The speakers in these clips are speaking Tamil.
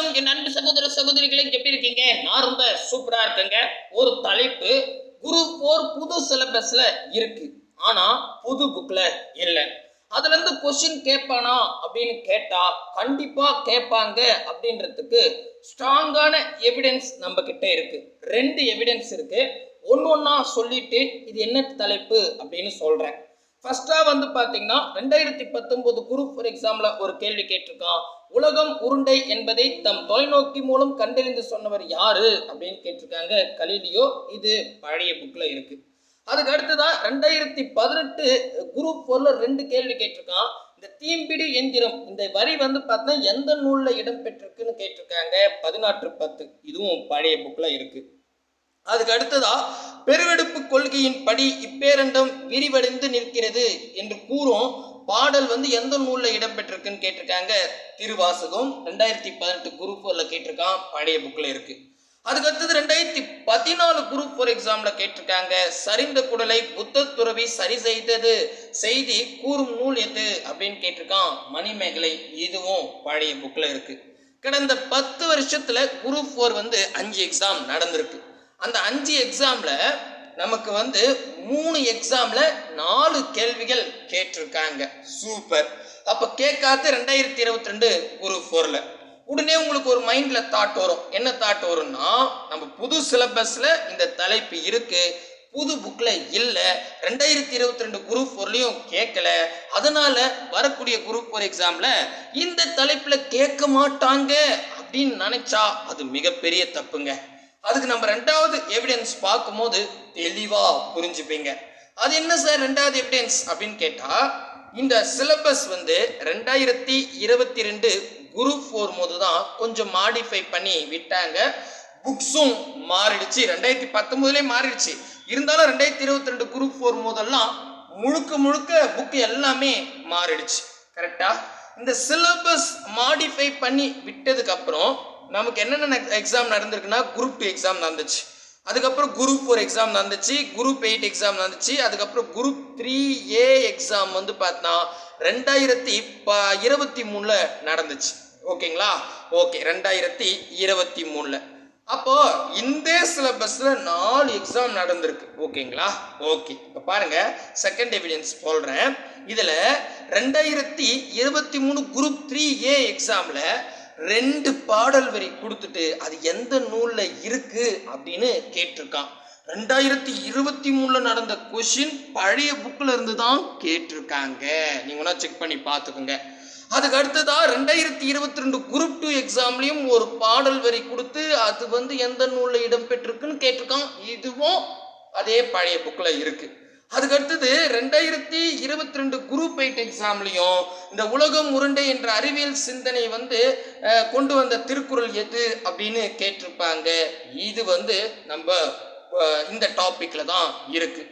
வணக்கம். என் அன்பு சகோதர சகோதரிகளை எப்படி இருக்கீங்க? நான் ரொம்ப சூப்பரா இருக்கேங்க. ஒரு தலைப்பு குரு போர் புது சிலபஸ்ல இருக்கு. ஆனா புது புக்ல இல்லை. அதுல இருந்து கொஸ்டின் கேட்பானா அப்படின்னு கேட்டா கண்டிப்பா கேட்பாங்க அப்படின்றதுக்கு ஸ்ட்ராங்கான எவிடன்ஸ் நம்ம கிட்ட இருக்கு. ரெண்டு எவிடன்ஸ் இருக்கு. ஒன்று ஒன்றா சொல்லிட்டு இது என்ன தலைப்பு அப்படின்னு சொல்றேன். ஃபர்ஸ்டா வந்து பாத்தீங்கன்னா ரெண்டாயிரத்தி பத்தொன்பது குரூப் ஃபார் எக்ஸாம்ல ஒரு கேள்வி கேட்டிருக்கான். உலகம் உருண்டை என்பதை தம் தொலைநோக்கி மூலம் கண்டறிந்து சொன்னவர் யாரு? அப்படின்னு கேட்டிருக்காங்க. கலீலியோ இது பழைய புக்ல இருக்கு. அதுக்கு அடுத்ததான் ரெண்டாயிரத்தி பதினெட்டு குரூப் ஃபோர்ல ரெண்டு கேள்வி கேட்டிருக்கான். இந்த தீம்பிடி எந்திரம் இந்த வரி வந்து பார்த்தா எந்த நூல்ல இடம் பெற்றிருக்குன்னு கேட்டிருக்காங்க. பதினாற்று பத்து. இதுவும் பழைய புக்ல இருக்கு. அதுக்கு அடுத்ததா பெருவெடுப்பு கொள்கையின் படி இப்பேரண்டம் விரிவடைந்து நிற்கிறது என்று கூறும் பாடல் வந்து எந்த நூலில் இடம்பெற்றிருக்குன்னு கேட்டிருக்காங்க? திருவாசகம் ரெண்டாயிரத்தி பதினெட்டு குரூப் ஃபோரில் கேட்டிருக்கான் பழைய புக்கில் இருக்கு. அதுக்கு அடுத்தது ரெண்டாயிரத்தி பதினாலு குரூப் ஃபோர் எக்ஸாமில் கேட்டிருக்காங்க சரிந்த குடலை புத்த துறவி சரி செய்தது செய்தி கூறும் நூல் எது? அப்படின்னு கேட்டிருக்கான் மணிமேகலை. இதுவும் பழைய புக்கில் இருக்கு. கடந்த பத்து வருஷத்தில் குரூப் ஃபோர் வந்து அஞ்சு எக்ஸாம் நடந்திருக்கு. அந்த அஞ்சு எக்ஸாமில் நமக்கு வந்து மூணு எக்ஸாமில் நாலு கேள்விகள் கேட்டிருக்காங்க. சூப்பர் அப்போ கேட்காத ரெண்டாயிரத்தி இருபத்தி ரெண்டு குரூப் ஃபோரில் உடனே உங்களுக்கு ஒரு மைண்டில் தாட் வரும். என்ன தாட் வரும்னா நம்ம புது சிலபஸில் இந்த தலைப்பு இருக்குது புது புக்கில் இல்லை. ரெண்டாயிரத்தி இருபத்தி ரெண்டு குரூப் ஃபோர்லேயும் கேட்கல. அதனால் வரக்கூடிய குரூப் ஃபோர் எக்ஸாமில் இந்த தலைப்பில் கேட்க மாட்டாங்க அப்படின்னு நினச்சா அது மிகப்பெரிய தப்புங்க. அதுக்கு நம்ம ரெண்டாவது எவிடன்ஸ் பார்க்கும்போது தெளிவாக புரிஞ்சுப்பீங்க. அது என்ன சார் ரெண்டாவது எவிடன்ஸ் அப்படின்னு கேட்டால் இந்த சிலபஸ் வந்து ரெண்டாயிரத்தி இருபத்தி ரெண்டு குரூப் ஃபோர் போது தான் கொஞ்சம் மாடிஃபை பண்ணி விட்டாங்க. புக்ஸும் மாறிடுச்சு. ரெண்டாயிரத்தி பத்தொம்போதுலேயே மாறிடுச்சு. இருந்தாலும் ரெண்டாயிரத்தி இருபத்தி ரெண்டு குரூப் ஃபோர் போதெல்லாம் முழுக்க முழுக்க புக் எல்லாமே மாறிடுச்சு. கரெக்டாக இந்த சிலபஸ் மாடிஃபை பண்ணி விட்டதுக்கப்புறம் நமக்கு என்னென்ன எக்ஸாம் நடந்திருக்குன்னா குரூப் டூ எக்ஸாம் நடந்துச்சு. அதுக்கப்புறம் குரூப் ஃபோர் எக்ஸாம் நடந்துச்சு குரூப் எயிட் எக்ஸாம் நடந்துச்சு அதுக்கப்புறம் குரூப் த்ரீ ஏ எக்ஸாம் வந்து பார்த்தா ரெண்டாயிரத்தி ப இருபத்தி மூணில் நடந்துச்சு. ஓகேங்களா? ஓகே ரெண்டாயிரத்தி இருபத்தி மூணில். அப்போ இந்த சிலபஸ்ல நாலு எக்ஸாம் நடந்திருக்கு. ஓகேங்களா? ஓகே. இப்போ பாருங்க செகண்ட் எவிடன்ஸ் சொல்றேன். இதுல ரெண்டாயிரத்தி இருபத்தி மூணு குரூப் த்ரீ ஏ எக்ஸாம்ல ரெண்டு பாடல் வரி கொடுத்துட்டு அது எந்த நூலில் இருக்கு அப்படின்னு கேட்டிருக்கான். ரெண்டாயிரத்தி இருபத்தி மூணுல நடந்த கொஷின் பழைய புக்கில் இருந்து தான் கேட்டிருக்காங்க. நீங்கள் வேணா செக் பண்ணி பார்த்துக்கோங்க. அதுக்கு அடுத்ததா ரெண்டாயிரத்தி இருபத்தி ரெண்டு குரூப் டூ எக்ஸாம்லையும் ஒரு பாடல் வரி கொடுத்து அது வந்து எந்த நூலில் இடம்பெற்றிருக்குன்னு கேட்டிருக்கான். இதுவும் அதே பழைய புக்கில் இருக்குது அதுக்கு அடுத்தது ரெண்டாயிரத்தி இருபத்தி ரெண்டு குரூப் எயிட் எக்ஸாம்லையும் இந்த உலகம் உருண்டை என்ற அறிவியல் சிந்தனை வந்து கொண்டு வந்த திருக்குறள் எது அப்படின்னு கேட்டிருப்பாங்க. இது வந்து நம்ம இந்த டாப்பிக்ல தான் இருக்கு.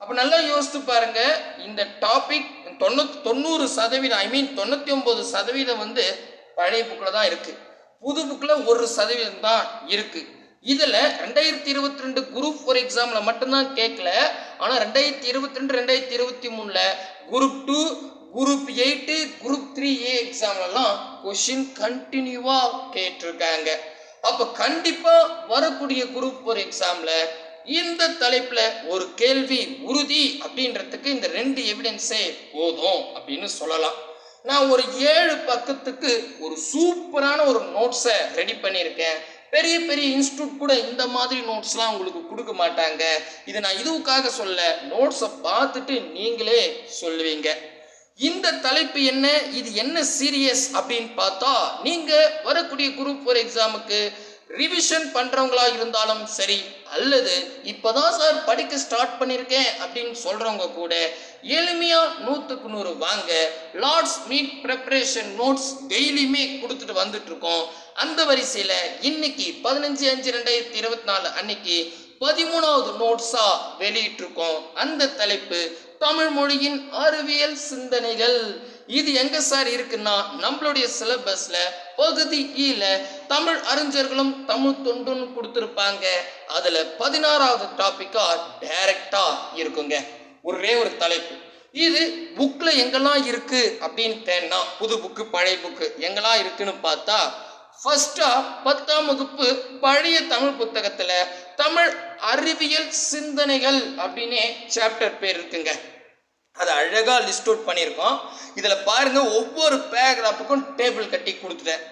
அப்போ நல்லா யோசித்து பாருங்க. இந்த டாபிக் தொண்ணூத் தொண்ணூறு சதவீதம் ஐ மீன் தொண்ணூற்றி ஒம்பது சதவீதம் வந்து பழைய புக்கில் தான் இருக்கு. புது புக்கில் ஒரு சதவீதம் தான் இருக்குது இதில் ரெண்டாயிரத்தி இருபத்தி ரெண்டு குரூப் ஃபோர் எக்ஸாமில் மட்டும்தான் கேட்கல ஆனால் ரெண்டாயிரத்தி இருபத்தி ரெண்டு ரெண்டாயிரத்தி இருபத்தி மூணில் group two group eight group three A எக்ஸாம்லலாம் question கண்டினியூவாக கேட்டிருக்காங்க. அப்போ கண்டிப்பாக வரக்கூடிய குரூப் ஃபோர் எக்ஸாமில் இந்த தலைப்பில் ஒரு கேள்வி உறுதி அப்படின்றதுக்கு இந்த ரெண்டு எவிடன்ஸே போதும் அப்படின்னு சொல்லலாம். நான் ஒரு ஏழு பக்கத்துக்கு ஒரு சூப்பரான ஒரு நோட்ஸை ரெடி பண்ணியிருக்கேன். பெரிய பெரிய இன்ஸ்டியூட் கூட இந்த மாதிரி நோட்ஸ்லாம் உங்களுக்கு கொடுக்க மாட்டாங்க. இது நான் இதுவுக்காக சொல்ல நோட்ஸை பார்த்துட்டு நீங்களே சொல்லுவீங்க. இந்த தலைப்பு என்ன இது என்ன சீரியஸ் அப்படின்னு பார்த்தா நீங்க வரக்கூடிய குரூப் ஃபோர் எக்ஸாமுக்கு ரிவிஷன் பண்றவங்களா இருந்தாலும் சரி அல்லது இப்போதான் சார் படிக்க ஸ்டார்ட் பண்ணியிருக்கேன் அப்படின்னு சொல்றவங்க கூட எளிமையா நூற்றுக்கு நூறு வாங்க லார்ட்ஸ் மீட் ப்ரிப்பரேஷன் நோட்ஸ் டெய்லியுமே கொடுத்துட்டு வந்துட்டு இருக்கோம். அந்த வரிசையில் இன்னைக்கு பதினஞ்சு அஞ்சு ரெண்டாயிரத்தி இருபத்தி நாலு அன்னைக்கு பதிமூணாவது நோட்ஸா வெளியிட்டிருக்கோம். அந்த தலைப்பு தமிழ் மொழியின் அறிவியல் சிந்தனைகள். இது எங்க சார் இருக்குன்னா நம்மளுடைய சிலபஸ்ல பகுதி e ஈல தமிழ் அறிஞர்களும் தமிழ் தொண்டுன்னு கொடுத்துருப்பாங்க. அதுல பதினாறாவது டாபிக்கா டைரக்டா இருக்குங்க. ஒரே ஒரு தலைப்பு. இது புக்கில் எங்கெல்லாம் இருக்கு அப்படின்னு தேன்னா புது புக்கு பழைய புக்கு எங்கெல்லாம் இருக்குன்னு பார்த்தா ஃபர்ஸ்டா பத்தாம் வகுப்பு பழைய தமிழ் புத்தகத்துல தமிழ் அறிவியல் சிந்தனைகள் அப்படின்னே சாப்டர் பேர் இருக்குங்க. அதை அழகா லிஸ்ட் அவுட் பண்ணியிருக்கோம். இதுல பாருங்க ஒவ்வொரு பேராகிராஃபுக்கும் டேபிள் கட்டி கொடுத்துட்டேன்.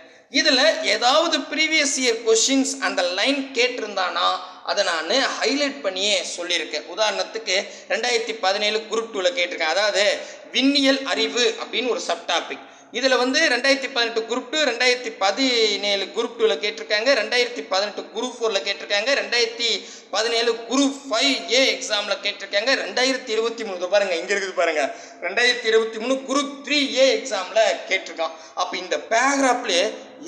இதுல ஏதாவது ப்ரீவியஸ் இயர் கொஷின்ஸ் அந்த லைன் கேட்டிருந்தானா அதை நான் ஹைலைட் பண்ணியே சொல்லியிருக்கேன். உதாரணத்துக்கு ரெண்டாயிரத்தி பதினேழு குரூப் டூவில் கேட்டிருக்கேன். அதாவது விண்ணியல் அறிவு அப்படின்னு ஒரு சப்டாபிக் இதில் வந்து ரெண்டாயிரத்தி பதினெட்டு குரூப் டூ ரெண்டாயிரத்தி பதினேழு குரூப் டூவில் கேட்டிருக்காங்க ரெண்டாயிரத்தி பதினெட்டு குரூப் ஃபோரில் கேட்டிருக்காங்க ரெண்டாயிரத்தி பதினேழு குரூப் ஃபைவ் ஏ எக்ஸாமில் கேட்டிருக்காங்க ரெண்டாயிரத்தி இருபத்தி மூணு பாருங்க இங்கே இருக்குது பாருங்க ரெண்டாயிரத்தி இருபத்தி மூணு குரூப் த்ரீ ஏ எக்ஸாமில் கேட்டிருக்கான். அப்போ இந்த பேராகிராஃப்லேயே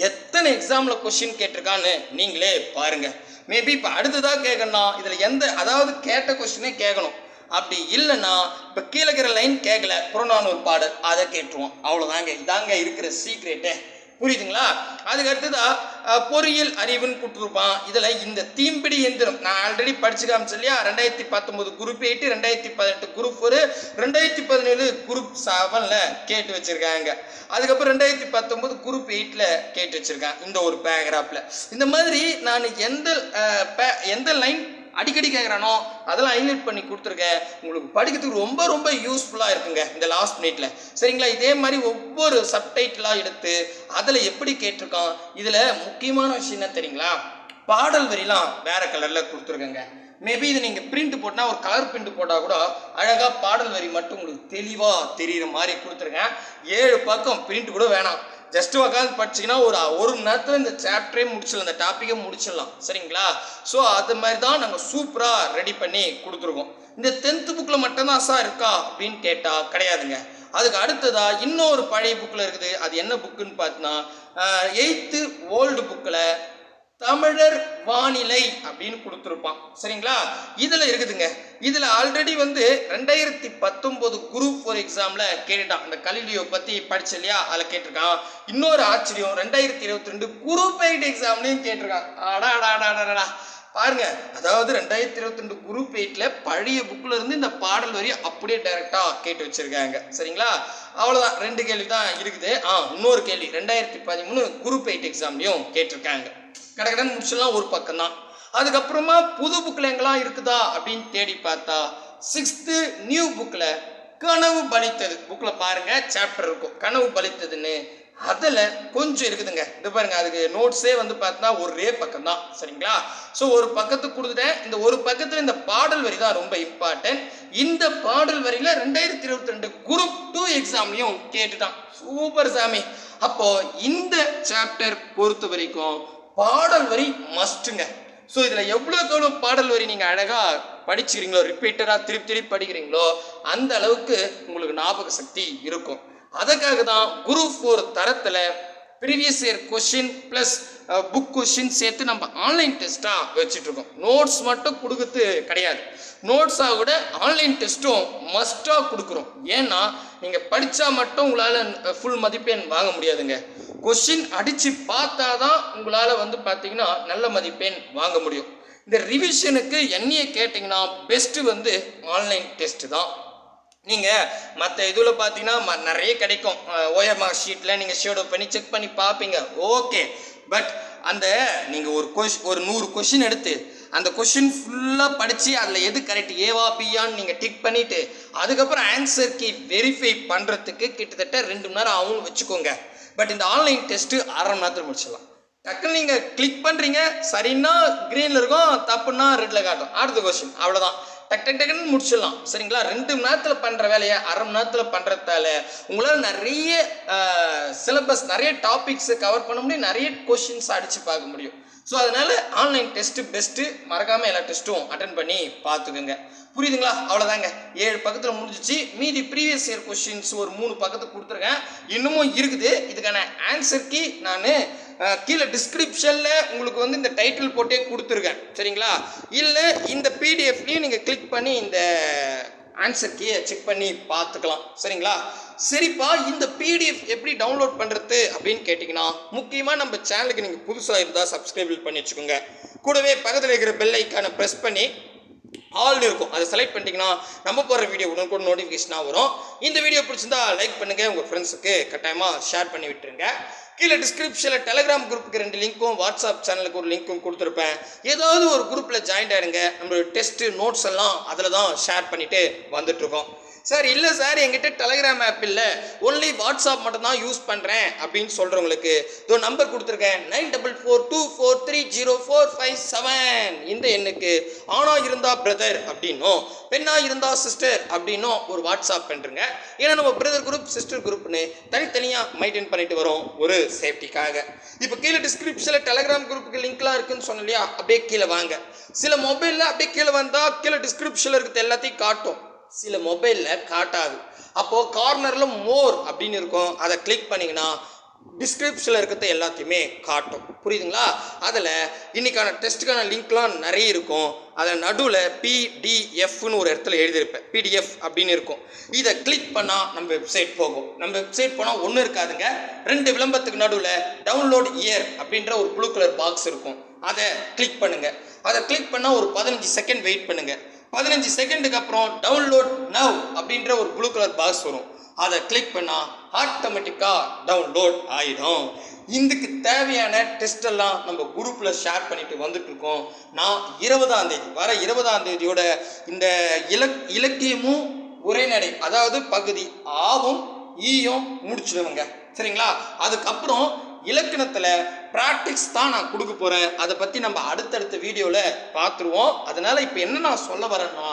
எத்தனை எக்ஸாமில் கொஷின் கேட்டிருக்கான்னு நீங்களே பாருங்கள் மேபி இப்போ அடுத்ததாக கேட்கணும் இதில் எந்த அதாவது கேட்ட கொஷினே கேட்கணும். அப்படி இல்லைன்னா இப்போ கீழே இருக்கிற லைன் கேட்கல புறநானூறு பாடல் அதை கேட்டுருவோம். அவ்வளோதாங்க இதாங்க இருக்கிற சீக்ரெட்டு புரியுதுங்களா? அதுக்கு அடுத்ததான் பொறியியல் அறிவுன்னு கொடுத்துருப்பான் இதில் இந்த தீம்பிடி எந்திரம் நான் ஆல்ரெடி படிச்சு காமிச்சேன் இல்லையா? ரெண்டாயிரத்தி பத்தொம்போது குரூப் எயிட்டு ரெண்டாயிரத்தி பதினெட்டு குரூப் ஒரு ரெண்டாயிரத்தி பதினேழு குரூப் செவனில் கேட்டு வச்சுருக்காங்க. அதுக்கப்புறம் ரெண்டாயிரத்தி பத்தொம்போது குரூப் எயிட்டில் கேட்டு வச்சுருக்கேன் இந்த ஒரு பேராகிராஃபில் இந்த மாதிரி நான் எந்த பே- எந்த லைன் அடிக்கடி கேட்குறானோ அதெல்லாம் ஹைலைட் பண்ணி கொடுத்துருக்கேன். உங்களுக்கு படிக்கிறதுக்கு ரொம்ப ரொம்ப யூஸ்ஃபுல்லாக இருக்குங்க இந்த லாஸ்ட் மினிட்ல சரிங்களா? இதே மாதிரி ஒவ்வொரு சப்டைட்டிலாக எடுத்து அதில் எப்படி கேட்டிருக்கான்? இதில் முக்கியமான விஷயம் என்ன தெரியுங்களா? பாடல் வரிலாம் வேற கலரில் கொடுத்துருக்கேங்க. மேபி இது நீங்கள் பிரிண்ட் போட்டால் ஒரு கலர் பிரிண்ட் போட்டால் கூட அழகாக பாடல் வரி மட்டும் உங்களுக்கு தெளிவாக தெரிகிற மாதிரி கொடுத்துருக்கேன். ஏழு பக்கம் பிரிண்ட் கூட வேணாம். ஜஸ்ட் உட்காந்து படிச்சீங்கன்னா ஒரு ஒரு மணி நேரத்தில் இந்த சாப்டரே முடிச்சிடலாம் இந்த டாப்பிக்கே முடிச்சிடலாம். சரிங்களா? ஸோ அது மாதிரி தான் நாங்கள் சூப்பராக ரெடி பண்ணி கொடுத்துருக்கோம். இந்த டென்த்து புக்கில் மட்டும்தான் சார் இருக்கா அப்படின்னு கேட்டால் கிடையாதுங்க. அதுக்கு அடுத்ததா இன்னொரு பழைய புக்கில் இருக்குது. அது என்ன புக்குன்னு பார்த்தீங்கன்னா எயித்து ஓல்டு புக்கில் தமிழர் வானிலை அப்படின்னு கொடுத்துருப்பான். சரிங்களா? இதில் இருக்குதுங்க. இதில் ஆல்ரெடி வந்து ரெண்டாயிரத்தி பத்தொம்போது குரூப் ஃபோர் எக்ஸாமில் கேட்டுட்டான். அந்த கலிலியோ பற்றி படிச்ச இல்லையா? அதில் கேட்டிருக்கான். இன்னொரு ஆச்சரியம் ரெண்டாயிரத்தி இருபத்தி ரெண்டு குரூப் எயிட் எக்ஸாம்லையும் கேட்டிருக்கான். ஆடா ஆடா ஆடா ஆடாடா பாருங்க அதாவது ரெண்டாயிரத்தி இருபத்தி ரெண்டு குரூப் எயிட்ல பழைய புக்ல இருந்து இந்த பாடல் வரி அப்படியே டைரக்டா கேட்டு வச்சிருக்காங்க. சரிங்களா? அவ்வளவுதான். ரெண்டு கேள்வி தான் இருக்குது. ஆ இன்னொரு கேள்வி. ரெண்டாயிரத்தி பதிமூணு குரூப் எயிட் எக்ஸாம்லயும் கேட்டிருக்காங்க. கடகடன் முடிச்சிடலாம் ஒரு பக்கம் தான் அதுக்கப்புறமா புது புக்கில் எங்கெல்லாம் இருக்குதா அப்படின்னு தேடி பார்த்தா சிக்ஸ்த்து நியூ புக்கில் கனவு பலித்தது. புக்கில் பாருங்கள் சாப்டர் இருக்கும். கனவு பலித்ததுன்னு. அதில் கொஞ்சம் இருக்குதுங்க. இது பாருங்க அதுக்கு நோட்ஸே வந்து பார்த்தா ஒரே பக்கம் தான் சரிங்களா? ஸோ ஒரு பக்கத்துக்கு கொடுத்துட்டேன். இந்த ஒரு பக்கத்தில் இந்த பாடல் வரி தான் ரொம்ப இம்பார்ட்டன்ட் இந்த பாடல் வரியில் ரெண்டாயிரத்தி இருபத்தி ரெண்டு குரூப் டூ எக்ஸாம்லையும் கேட்டுட்டான் சூப்பர் சாமி. அப்போ இந்த சாப்டர் பொறுத்த வரைக்கும் பாடல் வரி மஸ்ட்டுங்க ஸோ இதில் எவ்வளோக்கு எவ்வளோ பாடல் வரி நீங்கள் அழகாக படிச்சுக்கிறீங்களோ ரிப்பீட்டடாக திருப்பி திருப்பி படிக்கிறீங்களோ அந்த அளவுக்கு உங்களுக்கு ஞாபக சக்தி இருக்கும். அதுக்காக தான் குரு ஃபோர் தரத்தில் previous year question plus book question சேர்த்து நம்ம ஆன்லைன் டெஸ்ட்டாக வச்சுட்ருக்கோம். நோட்ஸ் மட்டும் கொடுக்கறது கிடையாது. நோட்ஸாக கூட ஆன்லைன் டெஸ்ட்டும் மஸ்ட்டாக கொடுக்குறோம். ஏன்னா நீங்கள் படித்தா மட்டும் உங்களால் ஃபுல் மதிப்பெண் வாங்க முடியாதுங்க. கொஷின் அடித்து பார்த்தா தான் உங்களால் வந்து பார்த்தீங்கன்னா நல்ல மதிப்பெண் வாங்க முடியும். இந்த ரிவிஷனுக்கு என்னைய கேட்டிங்கன்னா பெஸ்ட்டு வந்து ஆன்லைன் டெஸ்ட்டு தான். நீங்கள் மற்ற இதில் பார்த்தீங்கன்னா ம- நிறைய கிடைக்கும். ஓஎம்ஆர் ஷீட்டில் நீங்கள் ஷேடோ பண்ணி செக் பண்ணி பார்ப்பீங்க. ஓகே பட் அந்த நீங்கள் ஒரு கொஷ் ஒரு நூறு கொஷின் எடுத்து அந்த கொஷின் ஃபுல்லாக படித்து அதில் எது கரெக்ட் ஏவா பியான்னு நீங்கள் டிக் பண்ணிவிட்டு அதுக்கப்புறம் ஆன்சர் கீ வெரிஃபை பண்ணுறதுக்கு கிட்டத்தட்ட ரெண்டு மணி நேரம் ஆகும்னு வச்சுக்கோங்க. பட் இந்த ஆன்லைன் டெஸ்ட்டு அரை மணி நேரத்தில் முடிச்சிடலாம். டக்குன்னு நீங்கள் கிளிக் பண்ணுறீங்க சரின்னா க்ரீனில் இருக்கும் தப்புன்னா ரெட்டில் காட்டும். அடுத்த கொஸ்டின் அவ்வளோதான் டக் டக் டக்குன்னு முடிச்சிடலாம். சரிங்களா? ரெண்டு மணி நேரத்தில் பண்ணுற வேலையை அரை மணி நேரத்தில் பண்ணுறதால உங்களால் நிறைய சிலபஸ் நிறைய டாபிக்ஸை கவர் பண்ண முடியும் நிறைய கொஷின்ஸ் அடித்து பார்க்க முடியும். ஸோ அதனால் ஆன்லைன் டெஸ்ட்டு பெஸ்ட்டு மறக்காமல் எல்லா டெஸ்ட்டும் அட்டன் பண்ணி பார்த்துக்குங்க. புரியுதுங்களா? அவ்வளோதாங்க ஏழு பக்கத்தில் முடிஞ்சிச்சு. மீதி ப்ரீவியஸ் இயர் கொஷின்ஸ் ஒரு மூணு பக்கத்து கொடுத்துருக்கேன். இன்னமும் இருக்குது. இதுக்கான ஆன்சர் நான் கீழே டிஸ்கிரிப்ஷனில் உங்களுக்கு வந்து இந்த டைட்டில் போட்டே கொடுத்துருக்கேன். சரிங்களா? இல்லை இந்த பிடிஎஃப்லையும் நீங்கள் கிளிக் பண்ணி இந்த ஆன்சர் கீயை செக் பண்ணி பார்த்துக்கலாம். சரிங்களா? சரிப்பா இந்த பிடிஎஃப் எப்படி டவுன்லோட் பண்ணுறது அப்படின்னு கேட்டிங்கன்னா முக்கியமாக நம்ம சேனலுக்கு நீங்கள் புதுசாக இருந்தால் சப்ஸ்கிரைப் பண்ணி வச்சுக்கோங்க. கூடவே பக்கத்தில் இருக்கிற பெல் ஐக்கானை ப்ரெஸ் பண்ணி ஆல்னு இருக்கும். அதை செலக்ட் பண்ணிட்டீங்கன்னா நம்ம போடுற வீடியோ உடனுக்குடன் நோட்டிஃபிகேஷனாக வரும். இந்த வீடியோ பிடிச்சிருந்தா லைக் பண்ணுங்கள் உங்கள் ஃப்ரெண்ட்ஸுக்கு கட்டாயமாக ஷேர் பண்ணி விட்டுருங்க. கீழே டிஸ்கிரிப்ஷனில் டெலிகிராம் குரூப்புக்கு ரெண்டு லிங்க்கும் வாட்ஸ்அப் சேனலுக்கு ஒரு லிங்க்கும் கொடுத்துருப்பேன். ஏதாவது ஒரு குரூப்பில் ஜாயின் ஆயிடுங்க நம்மளோட டெஸ்ட்டு நோட்ஸ் எல்லாம் அதில் தான் ஷேர் பண்ணிவிட்டு வந்துட்டு இருக்கோம் சார் இல்லை சார் என்கிட்ட டெலகிராம் ஆப் இல்லை. ஒன்லி வாட்ஸ்அப் மட்டும் தான் யூஸ் பண்ணுறேன் அப்படின்னு சொல்கிறவங்களுக்கு இதோ நம்பர் கொடுத்துருக்கேன். Nine double four two four three zero four five seven இந்த எண்ணுக்கு ஆணா இருந்தா பிரதர் அப்படின்னும் பெண்ணா இருந்தா சிஸ்டர் அப்படின்னும் ஒரு வாட்ஸ்அப் பண்ணுறங்க ஏன்னா நம்ம பிரதர் குரூப் சிஸ்டர் குரூப்னு தனித்தனியாக மெயின்டைன் பண்ணிட்டு வரோம் ஒரு சேஃப்டிக்காக இப்போ கீழே டிஸ்கிரிப்ஷனில் டெலகிராம் குரூப்புக்கு லிங்க்லாம் இருக்குன்னு சொன்னேன் இல்லையா? அப்படியே கீழே வாங்க. சில மொபைலில் அப்படியே கீழே வந்தால் கீழே டிஸ்கிரிப்ஷனில் இருக்கிறது எல்லாத்தையும் காட்டும். சில மொபைலில் காட்டாது அப்போது கார்னரில் மோர் அப்படின்னு இருக்கும். அதை கிளிக் பண்ணிங்கன்னா டிஸ்கிரிப்ஷனில் இருக்கிறது எல்லாத்தையுமே காட்டும். புரியுதுங்களா? அதில் இன்றைக்கான டெஸ்ட்டுக்கான லிங்க்லாம் நிறைய இருக்கும். அதில் நடுவில் பிடிஎஃப்னு ஒரு இடத்துல எழுதியிருப்பேன். பிடிஎஃப் அப்படின்னு இருக்கும். இதை கிளிக் பண்ணால் நம்ம வெப்சைட் போகும். நம்ம வெப்சைட் போனால் ஒன்றும் இருக்காதுங்க. ரெண்டு விளம்பரத்துக்கு நடுவில் டவுன்லோட் இயர் அப்படின்ற ஒரு ப்ளூ கலர் பாக்ஸ் இருக்கும். அதை கிளிக் பண்ணுங்கள் அதை கிளிக் பண்ணால் ஒரு பதினஞ்சு செகண்ட் வெயிட் பண்ணுங்கள் பதினஞ்சு செகண்டுக்கு அப்புறம் டவுன்லோட் நவ் அப்படின்ற ஒரு ப்ளூ கலர் பாக்ஸ் வரும். அதை கிளிக் பண்ணால் ஆட்டோமேட்டிக்காக டவுன்லோட் ஆயிடும். இதுக்கு தேவையான டெஸ்ட் எல்லாம் நம்ம குரூப்பில் ஷேர் பண்ணிட்டு வந்துட்டு இருக்கோம் நான் இருபதாம் தேதி வர இருபதாம் தேதியோட இந்த இலக் இலக்கியமும் உரைநடை அதாவது பகுதி ஆவும் ஈயும் முடிச்சிடுவோங்க. சரிங்களா? அதுக்கப்புறம் இலக்கணத்தில் ப்ராக்டிக்ஸ் தான் நான் கொடுக்க போகிறேன் அதை பற்றி நம்ம அடுத்தடுத்த வீடியோவில் பார்த்துருவோம். அதனால் இப்போ என்ன நான் சொல்ல வரேன்னா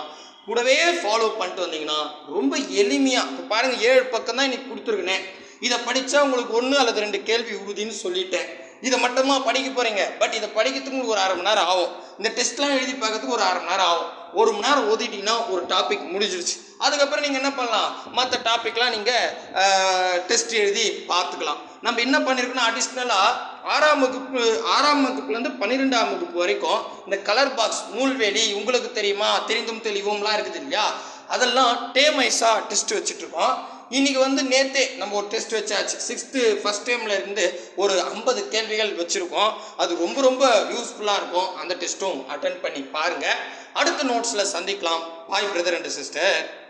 கூடவே ஃபாலோ பண்ணிட்டு வந்தீங்கன்னா ரொம்ப எளிமையாக இப்போ பாருங்கள் ஏழு பக்கம் தான் இன்னைக்கு கொடுத்துருக்குனேன் இதை படித்தா உங்களுக்கு ஒன்று அல்லது ரெண்டு கேள்வி உறுதின்னு சொல்லிட்டேன். இதை மட்டுமா படிக்க போகிறீங்க பட் இதை படிக்கிறதுக்கு உங்களுக்கு ஒரு அரை மணி நேரம் ஆகும். இந்த டெஸ்ட்லாம் எழுதி பார்க்கறதுக்கு ஒரு அரை மணி நேரம் ஆகும். ஒரு மணி நேரம் ஓதிட்டிங்கன்னா ஒரு டாபிக் முடிஞ்சிருச்சு. அதுக்கப்புறம் நீங்கள் என்ன பண்ணலாம்? மற்ற டாப்பிக்லாம் நீங்கள் டெஸ்ட் எழுதி பார்த்துக்கலாம். நம்ம என்ன பண்ணியிருக்கோம்னா அடிஷ்னலாக ஆறாம் வகுப்பு ஆறாம் வகுப்புலேருந்து பன்னிரெண்டாம் வகுப்பு வரைக்கும் இந்த கலர் பாக்ஸ் நூல்வேலி உங்களுக்கு தெரியுமா? தெரிந்தும் தெளிவும்லாம் இருக்குது இல்லையா? அதெல்லாம் டேமைஸாக டெஸ்ட் வச்சுட்ருக்கோம். இன்றைக்கி வந்து நேத்தே நம்ம ஒரு டெஸ்ட் வச்சாச்சு. சிக்ஸ்த்து ஃபஸ்ட் டைமில் இருந்து ஒரு ஐம்பது கேள்விகள் வச்சுருக்கோம். அது ரொம்ப ரொம்ப யூஸ்ஃபுல்லாக இருக்கும். அந்த டெஸ்ட்டும் அட்டன் பண்ணி பாருங்கள் அடுத்த நோட்ஸில் சந்திக்கலாம். பாய் பிரதர் அண்ட் சிஸ்டர்